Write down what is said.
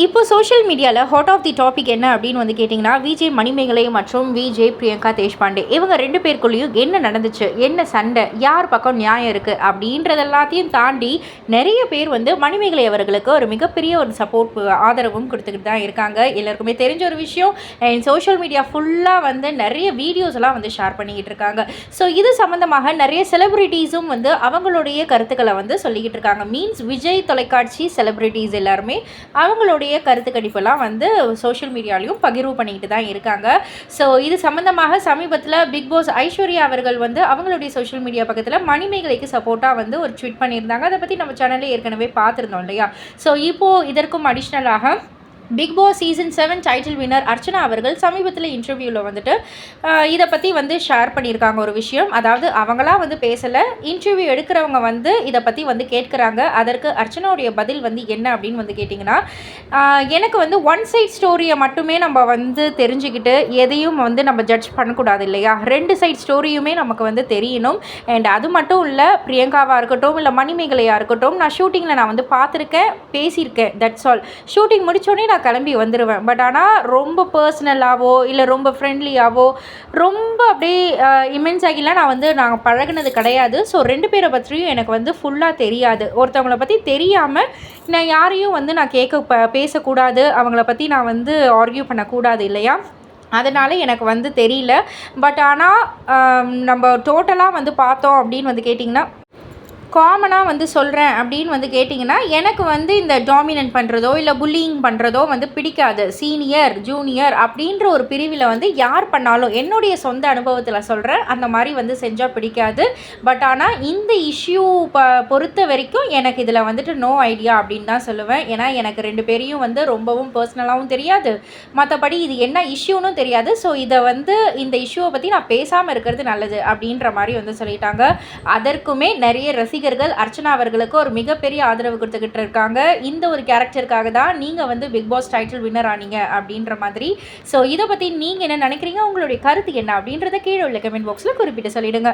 இப்போ சோஷியல் மீடியாவில் hot of the topic என்ன அப்படின்னு வந்து கேட்டிங்கன்னா விஜய் மணிமேகலை மற்றும் விஜய் பிரியங்கா தேஷ்பாண்டே. இவங்க ரெண்டு பேருக்குள்ளேயும் என்ன நடந்துச்சு? என்ன சண்டை? யார் பக்கம் நியாயம் இருக்குது அப்படின்றது எல்லாத்தையும் தாண்டி நிறைய பேர் வந்து மணிமேகலை அவர்களுக்கு ஒரு மிகப்பெரிய ஒரு சப்போர்ட் ஆதரவும் கொடுத்துக்கிட்டு தான் இருக்காங்க. எல்லாருக்குமே தெரிஞ்ச ஒரு விஷயம் அண்ட் சோஷியல் மீடியா ஃபுல்லாக வந்து நிறைய வீடியோஸ் எல்லாம் வந்து ஷேர் பண்ணிக்கிட்டு இருக்காங்க. ஸோ இது சம்மந்தமாக நிறைய செலிப்ரிட்டிஸும் வந்து அவங்களுடைய கருத்துக்களை வந்து சொல்லிக்கிட்டு இருக்காங்க. மீன்ஸ் விஜய் தொலைக்காட்சி செலிப்ரிட்டிஸ் எல்லாருமே அவங்களோட அவங்களுடைய கருத்து கணிப்பெல்லாம் வந்து சோஷியல் மீடியாலையும் பகிர்வு பண்ணிக்கிட்டு தான் இருக்காங்க. ஸோ இது சம்மந்தமாக சமீபத்தில் பிக் பாஸ் ஐஸ்வர்யா அவர்கள் வந்து அவங்களுடைய சோஷியல் மீடியா பக்கத்தில் மணிமேகலைக்கு சப்போர்ட்டாக வந்து ஒரு ட்வீட் பண்ணியிருந்தாங்க. அதை பற்றி நம்ம சேனலில் ஏற்கனவே பார்த்துருந்தோம் இல்லையா? ஸோ இப்போது இதற்கும் அடிஷ்னலாக Bigg Boss season seven title winner Archana அவர்கள் சமீபத்தில் இன்டர்வியூவில் வந்துட்டு இதை பற்றி வந்து ஷேர் பண்ணியிருக்காங்க ஒரு விஷயம். அதாவது அவங்களாம் வந்து பேசலை. இன்டர்வியூ எடுக்கிறவங்க வந்து இதை பற்றி வந்து கேட்குறாங்க. அதற்கு அர்ச்சனாவுடைய பதில் வந்து என்ன அப்படின்னு வந்து கேட்டிங்கன்னா எனக்கு வந்து ஒன் சைட் ஸ்டோரியை மட்டுமே நம்ம வந்து தெரிஞ்சுக்கிட்டு எதையும் வந்து நம்ம ஜட்ஜ் பண்ணக்கூடாது இல்லையா? ரெண்டு சைட் ஸ்டோரியுமே நமக்கு வந்து தெரியணும். அண்ட் அது மட்டும் இல்லை பிரியங்காவாக இருக்கட்டும் இல்லை மணிமேகலையாக இருக்கட்டும் நான் ஷூட்டிங்கில் நான் வந்து பார்த்துருக்கேன் பேசியிருக்கேன் தட்ஸ் ஆல் ஷூட்டிங் முடித்தோடனே நான் கிளம்பி வந்துடுவேன் பட் ஆனால் ரொம்ப பர்சனலாகவோ இல்லை ரொம்ப ஃப்ரெண்ட்லியாகவோ ரொம்ப அப்படியே இமென்ஸ் ஆகிலாம் நான் வந்து நாங்கள் பழகினது கிடையாது. ஸோ ரெண்டு பேரை பற்றியும் எனக்கு வந்து ஃபுல்லாக தெரியாது. ஒருத்தவங்கள பற்றி தெரியாமல் நான் யாரையும் வந்து நான் கேட்க ப பேசக்கூடாது. அவங்கள பற்றி நான் வந்து ஆர்கியூ பண்ணக்கூடாது இல்லையா? அதனால் எனக்கு வந்து தெரியல. பட் ஆனால் நம்ம டோட்டலாக வந்து பார்த்தோம் அப்படின்னு வந்து கேட்டிங்கன்னா காமனாக வந்து சொல்கிறேன் அப்படின்னு வந்து கேட்டிங்கன்னா எனக்கு வந்து இந்த டாமினன்ட் பண்ணுறதோ இல்லை புல்லிங் பண்ணுறதோ வந்து பிடிக்காது. சீனியர் ஜூனியர் அப்படின்ற ஒரு பிரிவில் வந்து யார் பண்ணாலும் என்னுடைய சொந்த அனுபவத்தில் சொல்கிறேன் அந்த மாதிரி வந்து செஞ்சால் பிடிக்காது. பட் ஆனால் இந்த இஷ்யூ ப பொறுத்த வரைக்கும் எனக்கு இதில் வந்துட்டு நோ ஐடியா அப்படின்னு தான் சொல்லுவேன். ஏன்னா எனக்கு ரெண்டு பேரையும் வந்து ரொம்பவும் பர்சனலாகவும் தெரியாது. மற்றபடி இது என்ன இஷ்யூன்னு தெரியாது. ஸோ இதை வந்து இந்த இஷ்யூவை பற்றி நான் பேசாமல் இருக்கிறது நல்லது அப்படின்ற மாதிரி வந்து சொல்லிட்டாங்க. அதற்குமே நிறைய ரசி ரசிகர்கள் அர்ச்சனா அவர்களுக்கு ஒரு மிகப்பெரிய ஆதரவு கொடுத்துக்கிட்டு இருக்காங்க. இந்த ஒரு கேரக்டருக்காக தான் நீங்கள் வந்து பிக் பாஸ் டைட்டில் வின்னர் ஆனீங்க அப்படின்ற மாதிரி. ஸோ இதை பற்றி நீங்கள் என்ன நினைக்கிறீங்க? உங்களுடைய கருத்து என்ன அப்படின்றத கீழே உள்ள கமெண்ட் பாக்ஸில் குறிப்பிட்டு சொல்லிடுங்க.